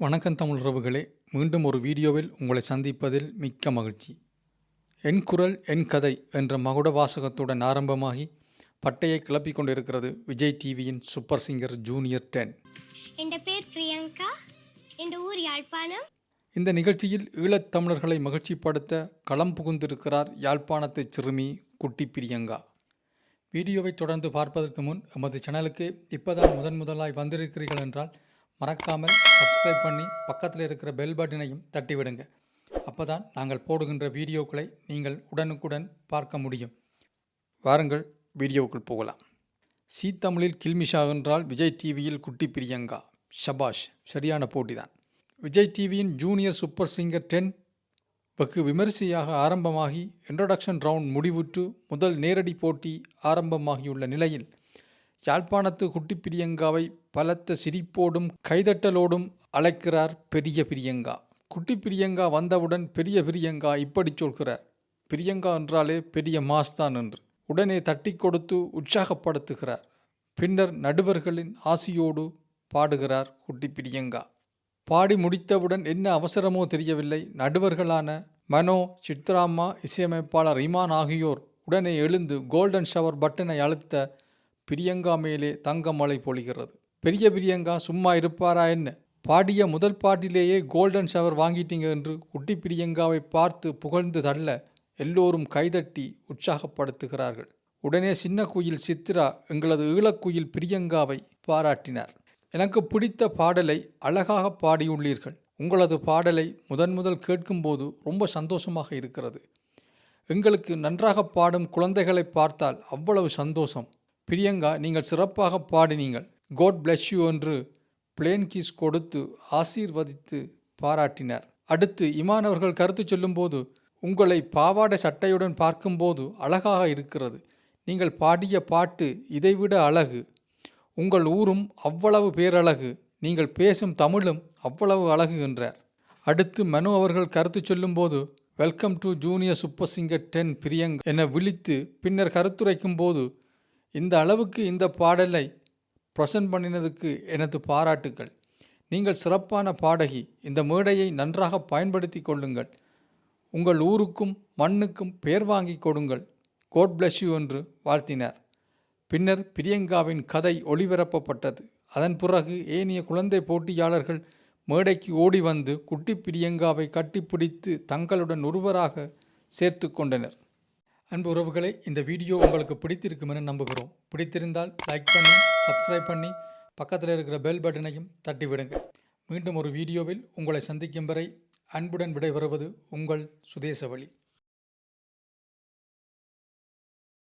வணக்கம் தமிழ் உறவுகளே. மீண்டும் ஒரு வீடியோவில் உங்களை சந்திப்பதில் மிக்க மகிழ்ச்சி. என் குரல் என் கதை என்ற மகுட வாசகத்துடன் ஆரம்பமாகி பட்டையை கிளப்பிக் கொண்டிருக்கிறது விஜய் டிவியின் சூப்பர் சிங்கர் ஜூனியர் டென். என் பேர் பிரியங்கா. என் ஊர் யாழ்ப்பாணம். இந்த நிகழ்ச்சியில் ஈழத் தமிழர்களை மகிழ்ச்சிப்படுத்த களம் புகுந்திருக்கிறார் யாழ்ப்பாணத்தைச் சிறுமி குட்டி பிரியங்கா. வீடியோவை தொடர்ந்து பார்ப்பதற்கு முன் எமது சேனலுக்கு இப்போதான் முதன் முதலாய் வந்திருக்கிறீர்கள் என்றால் மறக்காமல் சப்ஸ்கிரைப் பண்ணி பக்கத்தில் இருக்கிற பெல் பட்டனையும் தட்டிவிடுங்க. அப்பதான் நாங்கள் போடுகின்ற வீடியோக்களை நீங்கள் உடனுக்குடன் பார்க்க முடியும். வாருங்கள் வீடியோவுக்குள் போகலாம். சீ தமிழில் கில்மிஷா என்றால் விஜய் டிவியில் குட்டி பிரியங்கா. ஷபாஷ் சரியான போட்டிதான். விஜய் டிவியின் ஜூனியர் சூப்பர் சிங்கர் டென் வெகு விமரிசையாக ஆரம்பமாகி இன்ட்ரடக்ஷன் ரவுண்ட் முடிவுற்று முதல் நேரடி போட்டி ஆரம்பமாகியுள்ள நிலையில் யாழ்ப்பாணத்து குட்டி பிரியங்காவை பலத்த சிரிப்போடும் கைதட்டலோடும் அழைக்கிறார் பெரிய பிரியங்கா. குட்டி பிரியங்கா வந்தவுடன் பெரிய பிரியங்கா இப்படி சொல்கிறார். பிரியங்கா என்றாலே பெரிய மாஸ்தான் என்று. உடனே தட்டி கொடுத்து உற்சாகப்படுத்துகிறார். பின்னர் நடுவர்களின் ஆசியோடு பாடுகிறார் குட்டி பிரியங்கா பாடி முடித்தவுடன் என்ன அவசரமோ தெரியவில்லை. நடுவர்களான மனோ சித்ராம்மா இசையமைப்பாளர் இமான் ஆகியோர் உடனே எழுந்து கோல்டன் ஷவர் பட்டனை அழுத்த பிரியங்கா மேலே தங்க மழை பொழிகிறது. பெரிய பிரியங்கா சும்மா இருப்பாரா என்ன? பாடிய முதல் பாட்டிலேயே கோல்டன் ஷவர் வாங்கிட்டீங்க என்று குட்டி பிரியங்காவை பார்த்து புகழ்ந்து தள்ள எல்லோரும் கைதட்டி உற்சாகப்படுத்துகிறார்கள். உடனே சின்ன குயில் சித்ரா எங்களது ஈழக்குயில் பிரியங்காவை பாராட்டினார். எனக்கு பிடித்த பாடலை அழகாக பாடியுள்ளீர்கள். உங்களது பாடலை முதன் முதல் கேட்கும்போது ரொம்ப சந்தோஷமாக இருக்கிறது. எங்களுக்கு நன்றாக பாடும் குழந்தைகளை பார்த்தால் அவ்வளவு சந்தோஷம். பிரியங்கா நீங்கள் சிறப்பாக பாடினீங்கள். கோட் பிளஸ் யூ என்று பிளேன் கீஸ் கொடுத்து ஆசீர்வதித்து பாராட்டினார். அடுத்து இமான் அவர்கள் கருத்து சொல்லும்போது உங்களை பாவாடை சட்டையுடன் பார்க்கும்போது அழகாக இருக்கிறது. நீங்கள் பாடிய பாட்டு இதைவிட அழகு. உங்கள் ஊரும் அவ்வளவு பேரழகு. நீங்கள் பேசும் தமிழும் அவ்வளவு அழகு என்றார். அடுத்து மனு அவர்கள் கருத்து சொல்லும்போது welcome to junior super singer ten Priyang என விழித்து பின்னர் கருத்துரைக்கும் போது இந்த அளவுக்கு இந்த பாடலை ப்ரெசன்ட் பண்ணினதுக்கு எனது பாராட்டுக்கள். நீங்கள் சிறப்பான பாடகி இந்த மேடையை நன்றாக பயன்படுத்தி கொள்ளுங்கள். உங்கள் ஊருக்கும் மண்ணுக்கும் பேர் வாங்கி கொடுங்கள். கோட் பிளஸ் யூ என்று வாழ்த்தினார். பின்னர் பிரியங்காவின் கதை ஒளிபரப்பப்பட்டது. அதன் பிறகு ஏனைய குழந்தை போட்டியாளர்கள் மேடைக்கு ஓடி வந்து குட்டி பிரியங்காவை கட்டிப்பிடித்து தங்களுடன் ஒருவராக சேர்த்து கொண்டனர். அன்பு உறவுகளை இந்த வீடியோ உங்களுக்கு பிடித்திருக்கும் என நம்புகிறோம். பிடித்திருந்தால் லைக் பண்ணி சப்ஸ்கிரைப் பண்ணி பக்கத்தில் இருக்கிற பெல் பட்டனையும் தட்டிவிடுங்க. மீண்டும் ஒரு வீடியோவில் உங்களை சந்திக்கும் வரை அன்புடன் விடைபெறுவது உங்கள் சுதேசவழி.